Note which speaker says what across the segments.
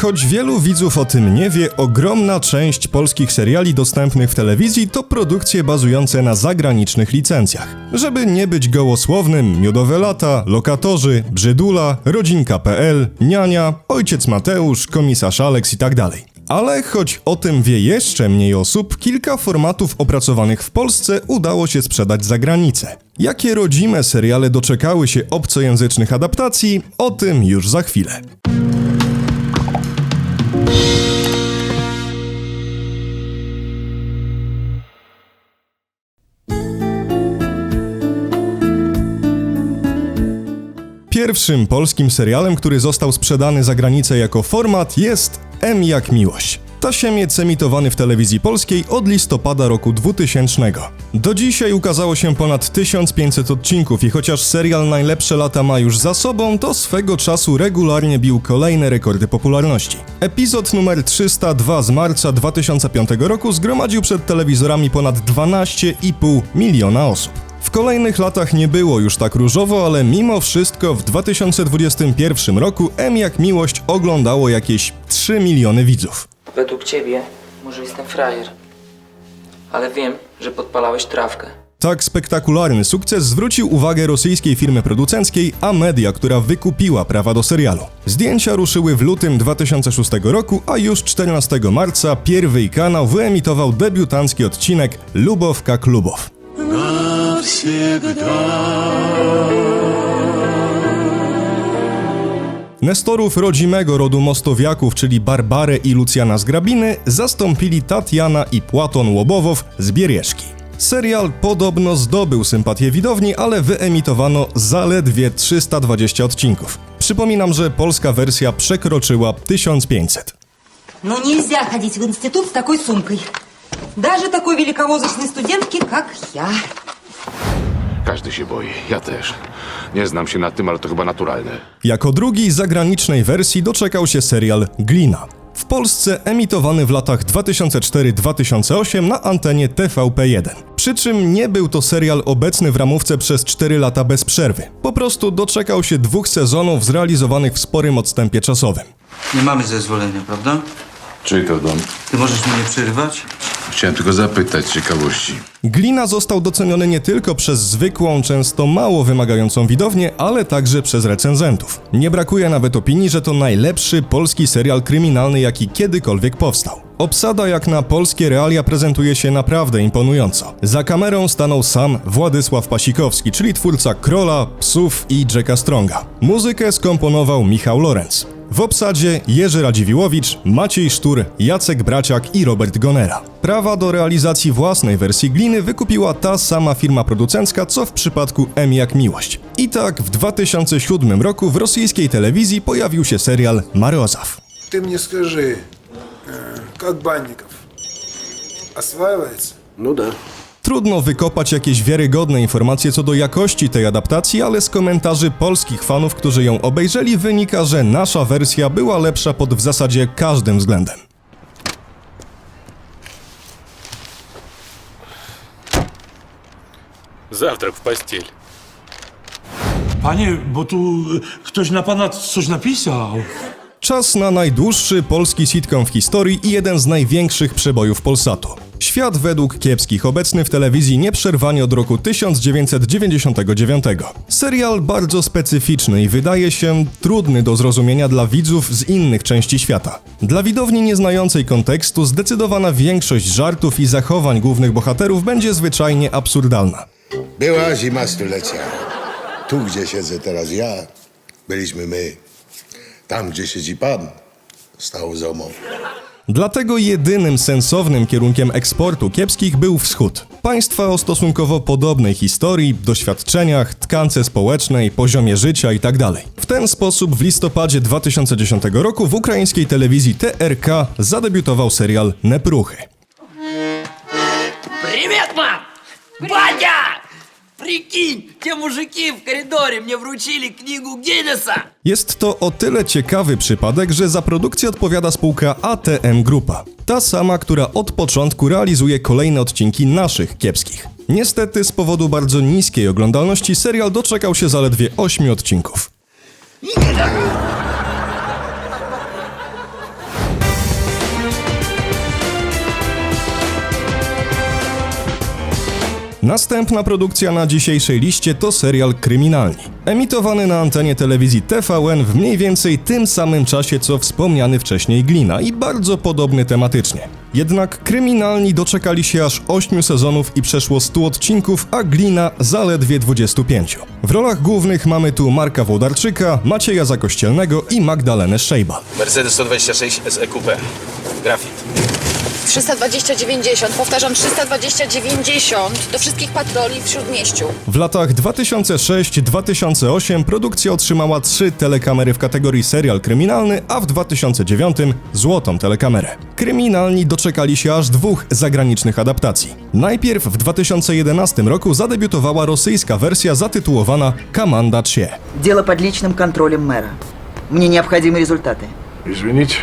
Speaker 1: Choć wielu widzów o tym nie wie, ogromna część polskich seriali dostępnych w telewizji to produkcje bazujące na zagranicznych licencjach. Żeby nie być gołosłownym, Miodowe Lata, Lokatorzy, Brzydula, Rodzinka.pl, Niania, Ojciec Mateusz, Komisarz Alex i tak. Ale choć o tym wie jeszcze mniej osób, kilka formatów opracowanych w Polsce udało się sprzedać za granicę. Jakie rodzime seriale doczekały się obcojęzycznych adaptacji, o tym już za chwilę. Pierwszym polskim serialem, który został sprzedany za granicę jako format jest M jak miłość. Tasiemiec emitowany w telewizji polskiej od listopada roku 2000. Do dzisiaj ukazało się ponad 1500 odcinków i chociaż serial Najlepsze lata ma już za sobą, to swego czasu regularnie bił kolejne rekordy popularności. Epizod numer 302 z marca 2005 roku zgromadził przed telewizorami ponad 12,5 miliona osób. W kolejnych latach nie było już tak różowo, ale mimo wszystko w 2021 roku M jak miłość oglądało jakieś 3 miliony widzów.
Speaker 2: Według ciebie może jestem frajer. Ale wiem, że podpalałeś trawkę.
Speaker 1: Tak spektakularny sukces zwrócił uwagę rosyjskiej firmy producenckiej Amedia, która wykupiła prawa do serialu. Zdjęcia ruszyły w lutym 2006 roku, a już 14 marca pierwszy kanał wyemitował debiutancki odcinek Lubowka Klubow Nestorów rodzimego rodu Mostowiaków, czyli Barbarę i Lucjana z Grabiny, zastąpili Tatiana i Płaton Łobowow z Bieрешki. Serial podobno zdobył sympatię widowni, ale wyemitowano zaledwie 320 odcinków. Przypominam, że polska wersja przekroczyła 1500.
Speaker 3: Но нельзя ходить в институт с такой сумкой. Даже такой великовозрастной студентке, как я.
Speaker 4: Każdy się boi, ja też. Nie znam się na tym, ale to chyba naturalne.
Speaker 1: Jako drugi zagranicznej wersji doczekał się serial Glina. W Polsce emitowany w latach 2004-2008 na antenie TVP1. Przy czym nie był to serial obecny w ramówce przez 4 lata bez przerwy. Po prostu doczekał się dwóch sezonów zrealizowanych w sporym odstępie czasowym.
Speaker 5: Nie mamy zezwolenia, prawda?
Speaker 6: Czyj to dom?
Speaker 5: Ty możesz mnie przerywać?
Speaker 6: Chciałem tylko zapytać ciekawości.
Speaker 1: Glina został doceniony nie tylko przez zwykłą, często mało wymagającą widownię, ale także przez recenzentów. Nie brakuje nawet opinii, że to najlepszy polski serial kryminalny, jaki kiedykolwiek powstał. Obsada jak na polskie realia prezentuje się naprawdę imponująco. Za kamerą stanął sam Władysław Pasikowski, czyli twórca Krola, Psów i Jacka Stronga. Muzykę skomponował Michał Lorenz. W obsadzie Jerzy Radziwiłowicz, Maciej Sztur, Jacek Braciak i Robert Gonera. Prawa do realizacji własnej wersji Gliny wykupiła ta sama firma producencka, co в przypadku M jak Miłość. I tak w 2007 roku w rosyjskiej telewizji pojawił się serial Морозов.
Speaker 7: Ты мне скажи, э, как Банников осваивается?
Speaker 6: No da.
Speaker 1: Trudno wykopać jakieś wiarygodne informacje co do jakości tej adaptacji, ale z komentarzy polskich fanów, którzy ją obejrzeli, wynika, że nasza wersja była lepsza pod w zasadzie każdym względem.
Speaker 8: Завтрак в постель.
Speaker 9: Panie, bo tu y, ktoś na pana coś napisał.
Speaker 1: Czas na najdłuższy polski sitcom w historii i jeden z największych przebojów Polsatu. Świat według kiepskich obecny w telewizji nieprzerwanie od roku 1999. Serial bardzo specyficzny i wydaje się trudny do zrozumienia dla widzów z innych części świata. Dla widowni nieznającej kontekstu zdecydowana większość żartów i zachowań głównych bohaterów będzie zwyczajnie absurdalna.
Speaker 10: Była zima stulecia. Tu, gdzie siedzę teraz ja, byliśmy my. Tam, gdzie siedzi pan, stał ZOMO.
Speaker 1: Dlatego jedynym sensownym kierunkiem eksportu kiepskich był wschód. Państwa o stosunkowo podobnej historii, doświadczeniach, tkance społecznej, poziomie życia itd. W ten sposób w listopadzie 2010 roku w ukraińskiej telewizji TRK zadebiutował serial Nepruchy.
Speaker 2: Привет, мам! Батя! Прикинь, те мужики в коридоре мне вручили книгу Гиннесса!
Speaker 1: Jest to o tyle ciekawy przypadek, że za produkcję odpowiada spółka ATM Grupa. Ta sama, która od początku realizuje kolejne odcinki naszych kiepskich. Niestety z powodu bardzo niskiej oglądalności serial doczekał się zaledwie 8 odcinków. Następna produkcja na dzisiejszej liście to serial Kryminalni. Emitowany na antenie telewizji TVN w mniej więcej tym samym czasie co wspomniany wcześniej Glina i bardzo podobny tematycznie. Jednak Kryminalni doczekali się aż 8 sezonów i przeszło 100 odcinków, a Glina zaledwie 25. W rolach głównych mamy tu Marka Wołdarczyka, Macieja Zakościelnego i Magdalenę Szejbal.
Speaker 8: Mercedes 126 SE Coupe. Grafit.
Speaker 11: 320-90, powtarzam 320-90 do wszystkich patroli w Śródmieściu.
Speaker 1: W latach 2006-2008 produkcja otrzymała trzy telekamery w kategorii serial kryminalny, a w 2009 złotą telekamerę. Kryminalni doczekali się aż dwóch zagranicznych adaptacji. Najpierw w 2011 roku zadebiutowała rosyjska wersja zatytułowana Kamanda Tsie.
Speaker 2: Дело под личным контролем мэра. Мне необходимы результаты.
Speaker 7: Извините,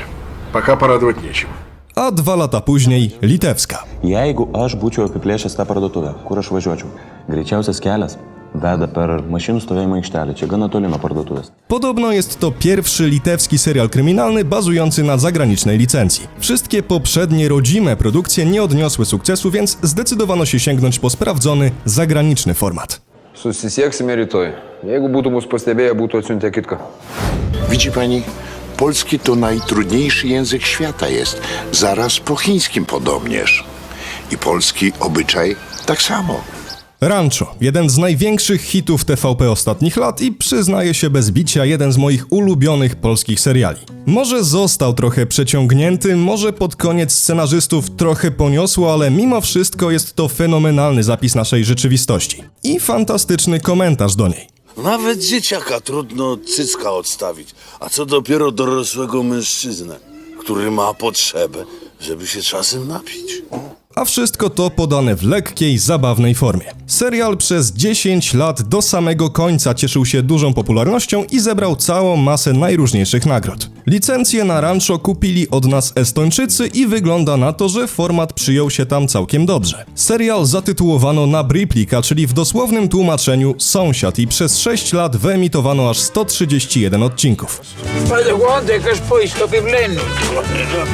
Speaker 7: пока порадовать нечем.
Speaker 1: A dwa lata później litewska.
Speaker 8: Jeigu aš būčiau apiplėšęs tą parduotuvę, kur aš važiuočiau, greičiausias kelias veda per mašinų stovėjimo aikštelę, čia gana toli nuo parduotuvės.
Speaker 1: Podobno jest to pierwszy litewski serial kryminalny bazujący na zagranicznej licencji. Wszystkie poprzednie rodzime produkcje nie odniosły sukcesu, więc zdecydowano się sięgnąć po sprawdzony zagraniczny format.
Speaker 8: Susisieksime rytoj. Jeigu būtų mus pastebėję, būtų atsiuntę kitką.
Speaker 10: Widzi pani, polski to najtrudniejszy język świata jest. Zaraz po chińskim podobnież. I polski obyczaj tak samo.
Speaker 1: Rancho, jeden z największych hitów TVP ostatnich lat i przyznaję się bez bicia jeden z moich ulubionych polskich seriali. Może został trochę przeciągnięty, może pod koniec scenarzystów trochę poniosło, ale mimo wszystko jest to fenomenalny zapis naszej rzeczywistości. I fantastyczny komentarz do niej.
Speaker 9: Nawet dzieciaka trudno cycka odstawić, a co dopiero dorosłego mężczyznę, który ma potrzebę, żeby się czasem napić.
Speaker 1: A wszystko to podane w lekkiej, zabawnej formie. Serial przez 10 lat do samego końca cieszył się dużą popularnością i zebrał całą masę najróżniejszych nagród. Licencje na Rancho kupili od nas Estończycy i wygląda na to, że format przyjął się tam całkiem dobrze. Serial zatytułowano na Briplika, czyli w dosłownym tłumaczeniu sąsiad i przez 6 lat wyemitowano aż 131 odcinków.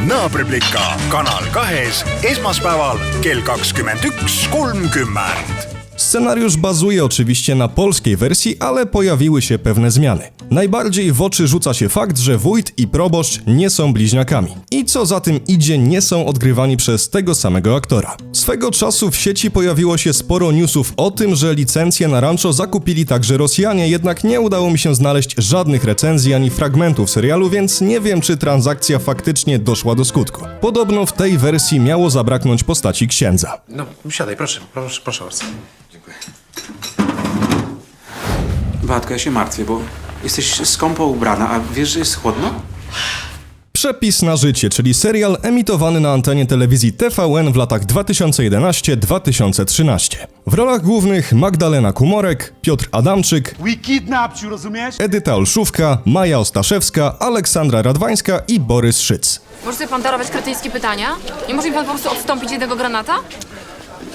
Speaker 7: naabriblika Kanal kahes esmaspäeval kell kakskümmend üks kolmkümmend
Speaker 1: Scenariusz bazuje oczywiście na polskiej wersji, ale pojawiły się pewne zmiany. Najbardziej w oczy rzuca się fakt, że wójt i proboszcz nie są bliźniakami. I co za tym idzie, nie są odgrywani przez tego samego aktora. Swego czasu w sieci pojawiło się sporo newsów o tym, że licencje na rancho zakupili także Rosjanie, jednak nie udało mi się znaleźć żadnych recenzji ani fragmentów serialu, więc nie wiem, czy transakcja faktycznie doszła do skutku. Podobno w tej wersji miało zabraknąć postaci księdza.
Speaker 8: No, siadaj, proszę, proszę, proszę bardzo.
Speaker 5: Wadka, ja się martwię, bo jesteś skąpo ubrana, a wiesz, że jest chłodno?
Speaker 1: Przepis na życie, czyli serial emitowany na antenie telewizji TVN w latach 2011-2013. W rolach głównych Magdalena Kumorek, Piotr Adamczyk,
Speaker 9: We kidnapped you, rozumiesz?
Speaker 1: Edyta Olszówka, Maja Ostaszewska, Aleksandra Radwańska i Borys Szyc.
Speaker 11: Może sobie pan darować kretyńskie pytania? Nie może mi pan po prostu odstąpić jednego granata?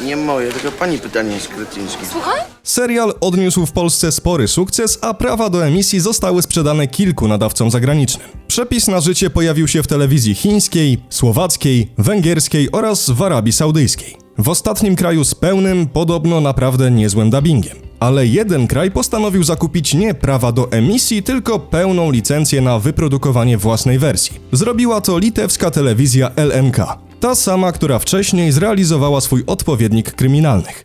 Speaker 8: Nie moje, tylko pani pytanie jest kretyńskie.
Speaker 11: Słuchaj?
Speaker 1: Serial odniósł w Polsce spory sukces, a prawa do emisji zostały sprzedane kilku nadawcom zagranicznym. Przepis na życie pojawił się w telewizji chińskiej, słowackiej, węgierskiej oraz w Arabii Saudyjskiej. W ostatnim kraju z pełnym, podobno naprawdę niezłym dubbingiem. Ale jeden kraj postanowił zakupić nie prawa do emisji, tylko pełną licencję na wyprodukowanie własnej wersji. Zrobiła to litewska telewizja LNK. Ta sama, która wcześniej zrealizowała swój odpowiednik kryminalnych.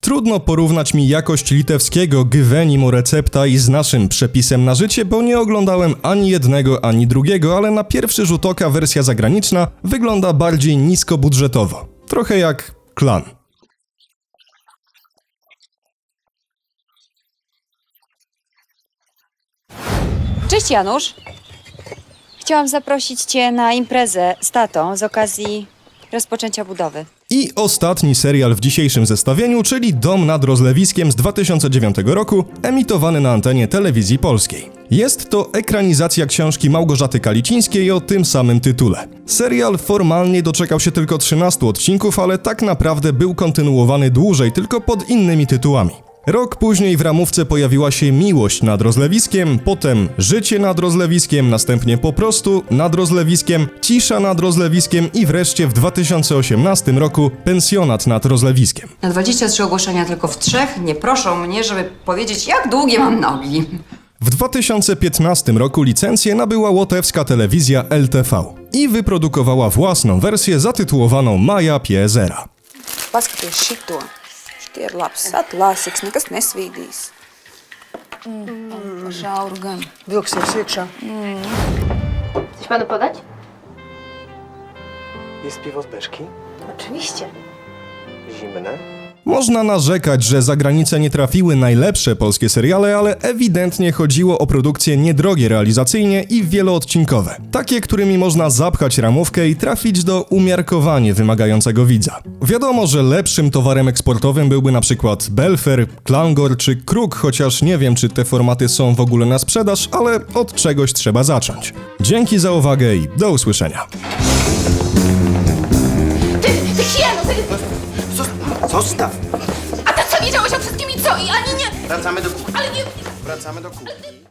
Speaker 1: Trudno porównać mi jakość litewskiego Gyvenimo recepta i z naszym przepisem na życie, bo nie oglądałem ani jednego, ani drugiego, ale na pierwszy rzut oka wersja zagraniczna wygląda bardziej niskobudżetowo. Trochę jak klan.
Speaker 3: Cześć Janusz. Chciałam zaprosić Cię na imprezę z tatą z okazji rozpoczęcia budowy.
Speaker 1: I ostatni serial w dzisiejszym zestawieniu, czyli Dom nad rozlewiskiem z 2009 roku, emitowany na antenie telewizji polskiej. Jest to ekranizacja książki Małgorzaty Kalicińskiej o tym samym tytule. Serial formalnie doczekał się tylko 13 odcinków, ale tak naprawdę był kontynuowany dłużej, tylko pod innymi tytułami. Rok później w ramówce pojawiła się Miłość nad rozlewiskiem, potem Życie nad rozlewiskiem, następnie Po prostu nad rozlewiskiem, Cisza nad rozlewiskiem i wreszcie w 2018 roku Pensjonat nad rozlewiskiem.
Speaker 12: Na 23 ogłoszenia tylko w trzech nie proszą mnie, żeby powiedzieć, jak długie mam nogi.
Speaker 1: W 2015 roku licencję nabyła łotewska telewizja LTV i wyprodukowała własną wersję zatytułowaną Maja Piezera.
Speaker 13: Paskaties šito. Šitie ir labs atlāsīgs, nekas nesvīdīs.
Speaker 3: Žauru gan.
Speaker 13: Vilksies iekšā.
Speaker 11: Coś panu podać?
Speaker 14: Jest piwo z beczki?
Speaker 11: Oczywiście.
Speaker 14: Zimne?
Speaker 1: Można narzekać, że za granicę nie trafiły najlepsze polskie seriale, ale ewidentnie chodziło o produkcje niedrogie realizacyjnie i wieloodcinkowe. Takie, którymi można zapchać ramówkę i trafić do umiarkowanie wymagającego widza. Wiadomo, że lepszym towarem eksportowym byłby na przykład Belfer, Klangor czy Kruk, chociaż nie wiem, czy te formaty są w ogóle na sprzedaż, ale od czegoś trzeba zacząć. Dzięki za uwagę i do usłyszenia.
Speaker 11: Ty, ty ty...
Speaker 14: Zostaw!
Speaker 11: A ty co wiedziałeś o wszystkim i co? I ani nie...
Speaker 14: Wracamy do kuchni.
Speaker 11: Ale nie...
Speaker 14: Wracamy do kuchni.